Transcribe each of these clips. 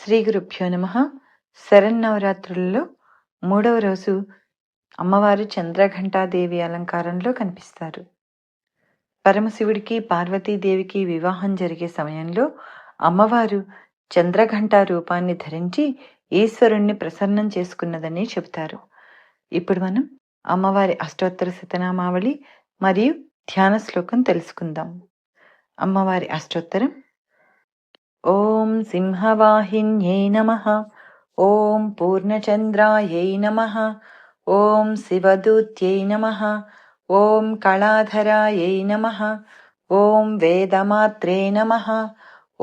శ్రీ గురుభ్యో నమ. శరన్నవరాత్రులలో మూడవ రోజు అమ్మవారు చంద్రఘంటాదేవి అలంకారంలో కనిపిస్తారు. పరమశివుడికి పార్వతీదేవికి వివాహం జరిగే సమయంలో అమ్మవారు చంద్రఘంట రూపాన్ని ధరించి ఈశ్వరుణ్ణి ప్రసన్నం చేసుకున్నదని చెబుతారు. ఇప్పుడు మనం అమ్మవారి అష్టోత్తర శతనామావళి మరియు ధ్యాన శ్లోకం తెలుసుకుందాం. అమ్మవారి అష్టోత్తరం ॐ सिंहवाहिन्यै नमः। ॐ पूर्णचन्द्रायै नमः। ॐ शिवदूत्यै नमः। ॐ कलाधरायै नमः। ॐ वेदमात्रे नमः।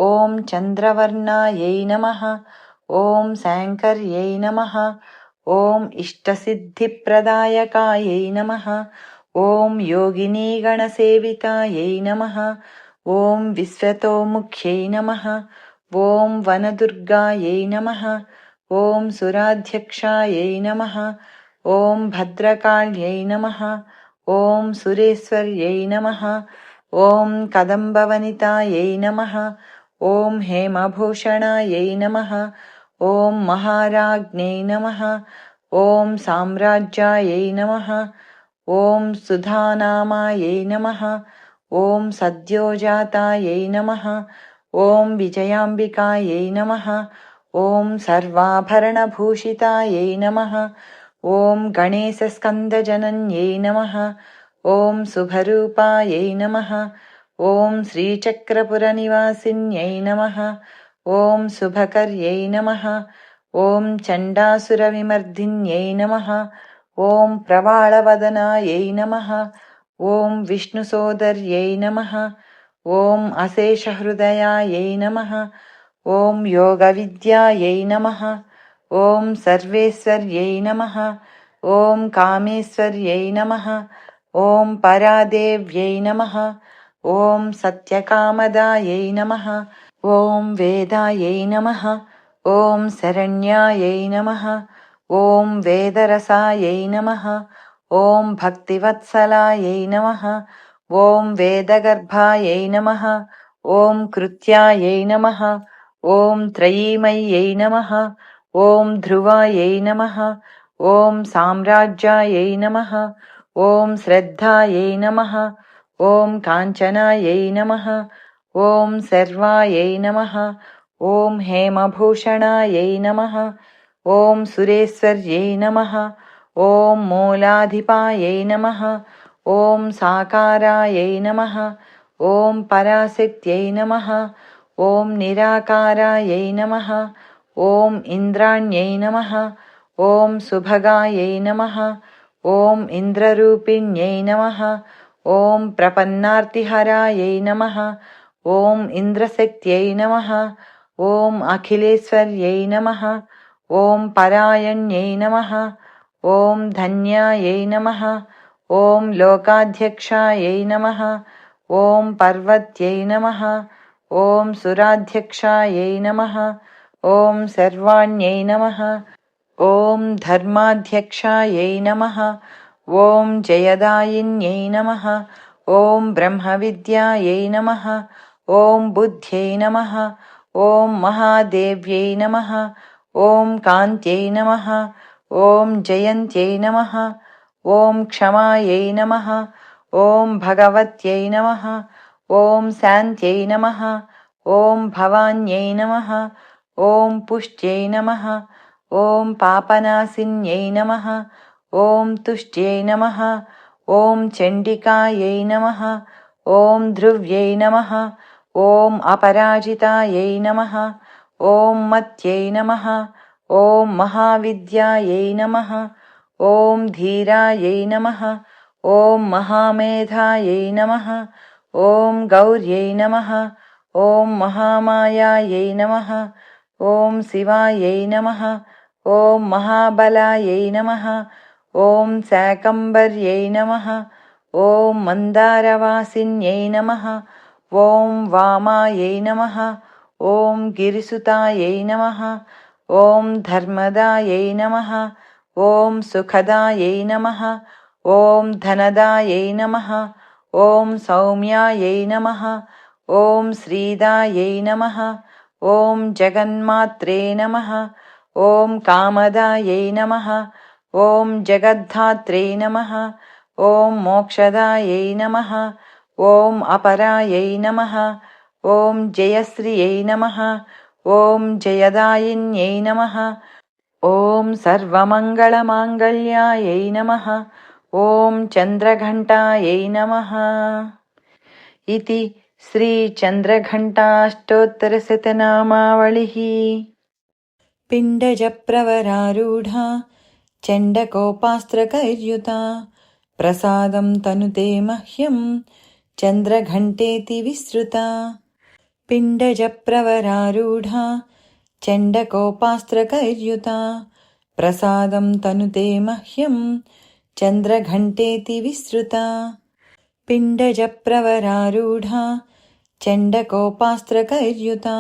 ॐ चन्द्रवर्णायै नमः। ॐ शकर्यै नमः। ॐ इष्टसिद्धिप्रदायकायै नमः। ॐ योगिनीगणसेवितायै नमः। ॐ विश्वतोमुख्यै नमः। ॐ वनदुर्गायै नमः। ॐ सुराध्यक्षायै नमः। ॐ भद्रकाल्यै नमः। ॐ सुरेश्वर्यै नमः। ॐ कदम्बवनितायै नमः। ॐ हेमभूषणायै नमः। ॐ महाराज्ञै नमः। ॐ साम्राज्यायै नमः। ॐ सुधानामायै नमः। ॐ सद्योजातायै नमः। ॐ विजयाम्बिकायै नमः। ॐ सर्वाभरणभूषितायै नमः। ॐ गणेशस्कन्दजनन्यै नमः। ॐ शुभरूपाय नमः। ॐ श्रीचक्रपुरनिवासिन्यै नमः। ॐ शभकर्यै नमः। ॐ चण्डासुरविमर्दिन्यै नमः। ॐ प्रवाळवदनायै नमः। ॐ विष्णुसोदर्यै नमः। ॐ अशेषहृदयायै नमः। ॐ योगविद्यायै नमः। ॐ सर्वेश्वर्यै नमः। ॐ कामेश्वर्यै नमः। ॐ परादेव्यै नमः। ॐ सत्यकामदायै नमः। ॐ वेदायै नमः। ॐ शरण्यायै नमः। ॐ वेदरसायै नमः। ఓం భక్తివత్సలాయై నమ ఓం వేదగర్భాయై నమ ఓం కృత్యాయై నమ ఓం త్రయీమయ్యై నమ ఓం ధ్రువాయై నమ ఓం సామ్రాజ్యాయై నమ ఓం శ్రద్ధాయై నమ ఓం కాంచనాయై నమ ఓం సర్వాయై నమ ఓం హేమభూషణాయై నమ ఓం సురేశ్వర్యై నమ ॐ मूलाधिपायै नमः ॐ साकारायै नमः ॐ पराशक्त्यै नमः ॐ निराकारायै नमः ॐ इन्द्राण्यै नमः ॐ सुभगायै नमः ॐ इन्द्ररूपिण्यै नमः ॐ प्रपन्नार्तिहरायै नमः ॐ इन्द्रशक्त्यै नमः ॐ अखिलेश्वर्यै नमः ॐ परायण्यै नमः ॐ धन्यायै नमः ॐ लोकाध्यक्षायै नमः ॐ पर्वत्यै नमः ॐ सुराध्यक्षायै नमः ॐ सर्वाण्यै नमः ॐ धर्माध्यक्षायै नमः ॐ जयदायिन्यै नमः ॐ ब्रह्मविद्यायै नमः ॐ बुद्ध्यै नमः ॐ महादेव्यै नमः ॐ कान्त्यै नमः ॐ जयन्त्यै नमः ॐ क्षमायै नमः ॐ भगवत्यै नमः ॐ शान्त्यै नमः ॐ भवान्यै नमः ॐ पुष्ट्यै नमः ॐ पापनासिन्यै नमः ॐ तुष्ट्यै नमः ॐ चण्डिकायै नमः ॐ ध्रुव्यै नमः ॐ अपराजितायै नमः ॐ मत्यै नमः ॐ महाविद्यायै नमः ॐ धीरायै नमः ॐ महामेधायै नमः ॐ गौर्यै नमः ॐ महामायायै नमः ॐ शिवायै नमः ॐ महाबलायै नमः ॐ शकम्भर्यै नमः ॐ मन्दारवासिन्यै नमः ॐ वामायै नमः ॐ गिरिसुतायै नमः ॐ धर्मदायै नमः ॐ सुखदायै नमः ॐ धनदायै नमः ॐ सौम्यायै नमः ॐ श्रीदायै नमः ॐ जगन्मात्रे नमः ॐ कामदायै नमः ॐ जगद्धात्रे नमः ॐ मोक्षदायै नमः ॐ अपरायै नमः ॐ जयश्रियै नमः ॐ जयदायिन्यै नमः ॐ सर्वमङ्गलमाङ्गल्यायै नमः ॐ चन्द्रघण्टायै नमः इति श्रीचन्द्रघण्टाष्टोत्तरशतनामावलिः पिण्डजप्रवरारूढा चण्डकोपास्त्रकैर्युता प्रसादं तनुते मह्यं चन्द्रघण्टेति विसृता पिण्डजप्रवरारूढा चण्डकोपास्त्रकैर्युता प्रसादं तनुते मह्यं चन्द्रघण्टेति विसृता पिण्डजप्रवरारूढा चण्डकोपास्त्रकैर्युता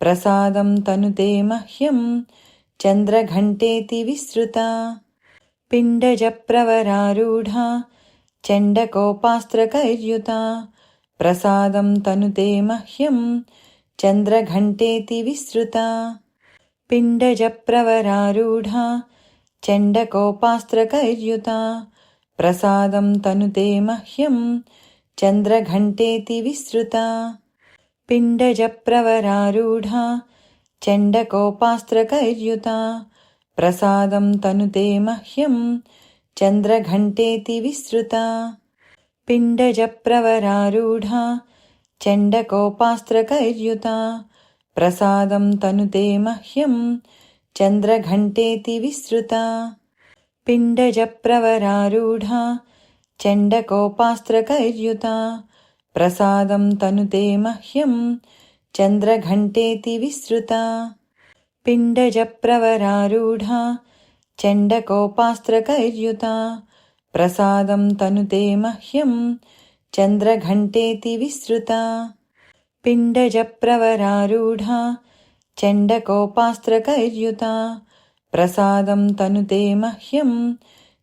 प्रसादं तनुते मह्यं चन्द्रघण्टेति विसृता पिण्डजप्रवरारूढा चण्डकोपास्त्रकैर्युता ప్రసాదం తనుతే మహ్యం చంద్రఘంటేతి విస్తృత. పిండజప్రవరారూఢ చండకోపాస్త్రకర్యుత. ప్రసాదం తనుతే మహ్యం చంద్రఘంటేతి విస్తృత. పిండజప్రవరారూఢ చండకోపాస్త్రకర్యుత. ప్రసాదం తనుతే మహ్యం చంద్రఘంటేతి విస్తృత. पिण्डजप्रवरारूढा चण्डकोपास्त्रकैर्युता प्रसादं तनुते मह्यं चन्द्रघण्टेति विसृता पिण्डजप्रवरारूढा चण्डकोपास्त्रकैर्युता प्रसादं तनुते मह्यं चन्द्रघण्टेति विसृता पिण्डजप्रवरारूढा चण्डकोपास्त्रकैर्युता ప్రసాదం తనుతే మహ్యం చంద్రఘంటేతి విశ్రుత పిండజప్రవరారూఢ చండకోపాస్త్రకైర్యుత ప్రసాదం తనుతే మహ్యం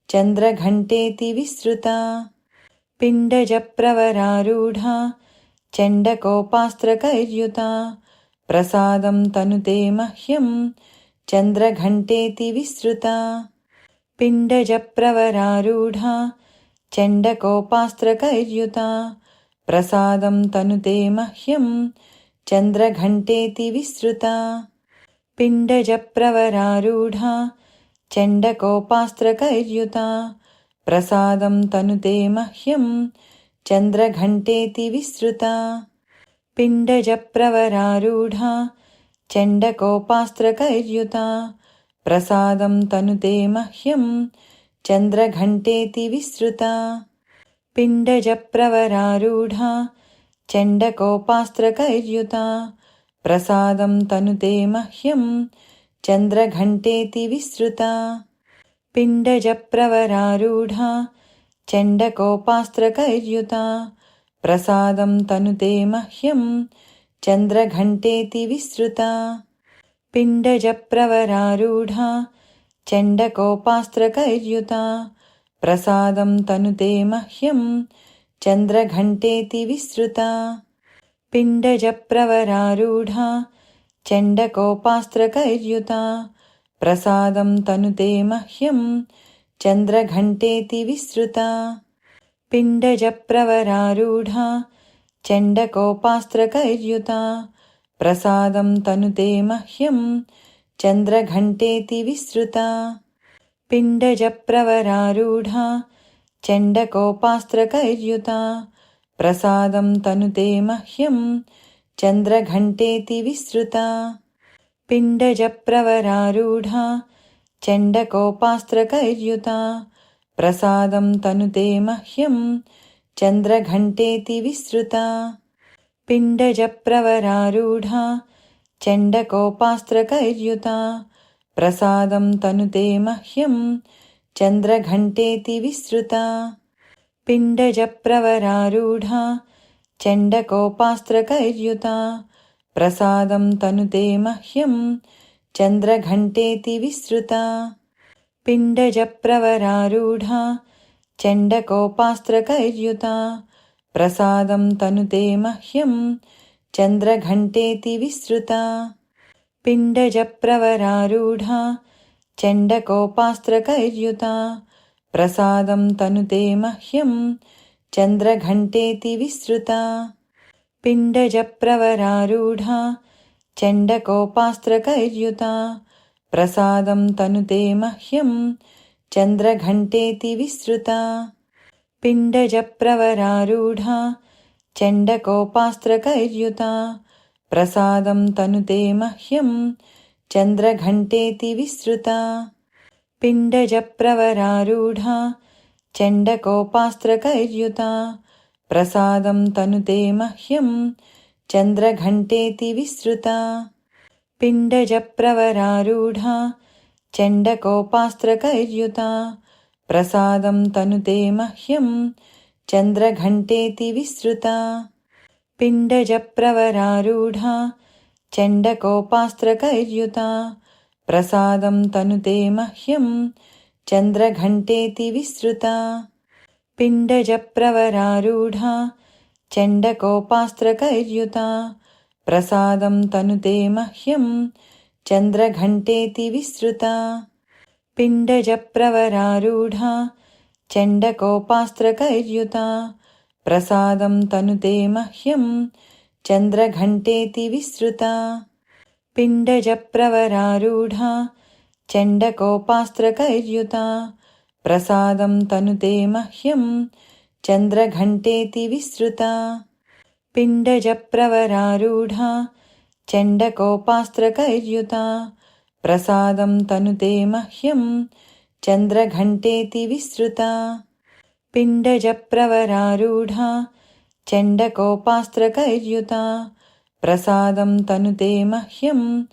చంద్రఘంటేతి విశ్రుత పిండజప్రవరారూఢ చండకోపాస్త్రకైర్యుత ప్రసాదం తనుతే మహ్యం చంద్రఘంటేతి విశ్రుత पिण्डजप्रवरारूढा चण्डकोपास्त्रकैर्युता प्रसादं तनुते मह्यं चन्द्रघण्टेति विसृता पिण्डजप्रवरारूढा चण्डकोपास्त्रकैर्युता प्रसादं तनुते मह्यं चन्द्रघण्टेति विसृता पिण्डजप्रवरारूढा चण्डकोपास्त्रकैर्युता ప్రసాదం తనుతే మహ్యం. చంద్రఘంటేతి విస్తృత పిండజప్రవరారూఢ. చండకోపాస్త్రకైర్యుత. ప్రసాదం తనుతే మహ్యం. చంద్రఘంటేతి విస్తృత పిండజప్రవరారూఢ. చండకోపాస్త్రకైర్యుత. ప్రసాదం తనుతే మహ్యం. చంద్రఘంటేతి విస్తృత पिण्डजप्रवरारूढा चण्डकोपास्त्रकैर्युता प्रसादं तनुते मह्यं चन्द्रघण्टेति विसृता पिण्डजप्रवरारूढा चण्डकोपास्त्रकैर्युता प्रसादं तनुते मह्यं चन्द्रघण्टेति विसृता पिण्डजप्रवरारूढा चण्डकोपास्त्रकैर्युता ప్రసాదం తనుతే మహ్యం. చంద్రఘంటేతి విశ్రుత పిండజప్రవరారూఢ. చండకోపాస్త్రకైర్యుత. ప్రసాదం తనుతే మహ్యం. చంద్రఘంటేతి విశ్రుత పిండజప్రవరారూఢ. చండకోపాస్త్రకైర్యుత. ప్రసాదం తనుతే మహ్యం. చంద్రఘంటేతి విశ్రుత पिण्डजप्रवरारूढा चण्डकोपास्त्रकैर्युता प्रसादं तनुते मह्यं चन्द्रघण्टेति विसृता पिण्डजप्रवरारूढा चण्डकोपास्त्रकैर्युता प्रसादं तनुते मह्यं चन्द्रघण्टेति विसृता पिण्डजप्रवरारूढा चण्डकोपास्त्रकैर्युता ప్రసాదం తనుతే మహ్యం చంద్రఘంటేతి విశ్రుత పిండజ ప్రవరారూఢ చండకోపాస్త్రకర్యుత. ప్రసాదం తనుతే మహ్యం చంద్రఘంటేతి విశ్రుత పిండజ ప్రవరారూఢ చండకోపాస్త్రకర్యుత. ప్రసాదం తనుతే మహ్యం చంద్రఘంటేతి విస్తృత. पिण्डजप्रवरारूढा चण्डकोपास्त्रकैर्युता प्रसादं तनुते मह्यं चन्द्रघण्टेति विसृता पिण्डजप्रवरारूढा चण्डकोपास्त्रकैर्युता प्रसादं तनुते मह्यं चन्द्रघण्टेति विसृता पिण्डजप्रवरारूढा चण्डकोपास्त्रकैर्युता ప్రసాదం తనుతే మహ్యం చంద్రఘంటేతి విస్తృత. పిండజప్రవరారూఢ చండకోపాస్త్రకైర్యుత. ప్రసాదం తనుతే మహ్యం చంద్రఘంటేతి విస్తృత. పిండజప్రవరారూఢ చండకోపాస్త్రకైర్యుత. ప్రసాదం తనుతే మహ్యం చంద్రఘంటేతి విస్తృత. पिण्डजप्रवरारूढा चण्डकोपास्त्रकैर्युता प्रसादं तनुते मह्यं चन्द्रघण्टेति विसृता पिण्डजप्रवरारूढा चण्डकोपास्त्रकैर्युता प्रसादं तनुते मह्यं चन्द्रघण्टेति विसृता पिण्डजप्रवरारूढा चण्डकोपास्त्रकैर्युता ప్రసాదం తనుతే మహ్యం. చంద్రఘంటేతి విస్తృత పిండజప్రవరారూఢ. చండకోపాస్త్రకైర్యుత. ప్రసాదం తనుతే మహ్యం.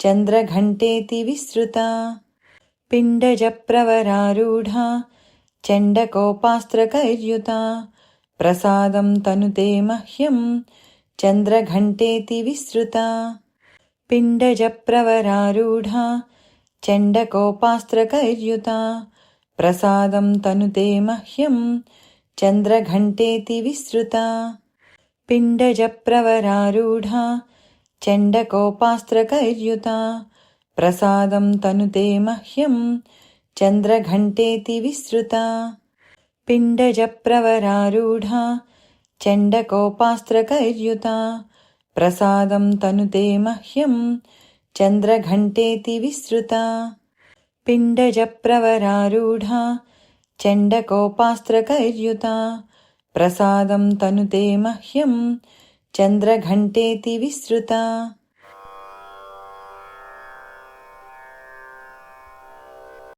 చంద్రఘంటేతి విస్తృత పిండజప్రవరారూఢ. చండకోపాస్త్రకైర్యుత. ప్రసాదం తనుతే మహ్యం. చంద్రఘంటేతి విస్తృత पिण्डजप्रवरारूढा चण्डकोपास्त्रकैर्युता प्रसादं तनुते मह्यं चन्द्रघण्टेति विसृता पिण्डजप्रवरारूढा चण्डकोपास्त्रकैर्युता प्रसादं तनुते मह्यं चन्द्रघण्टेति विसृता पिण्डजप्रवरारूढा चण्डकोपास्त्रकैर्युता ప్రసాదం తనుతే మహ్యం చంద్రఘంటేతి విస్తృత. పిండజప్రవరారూఢ చండకోపాస్త్రకైర్యుత. ప్రసాదం తనుతే మహ్యం చంద్రఘంటేతి విస్తృత.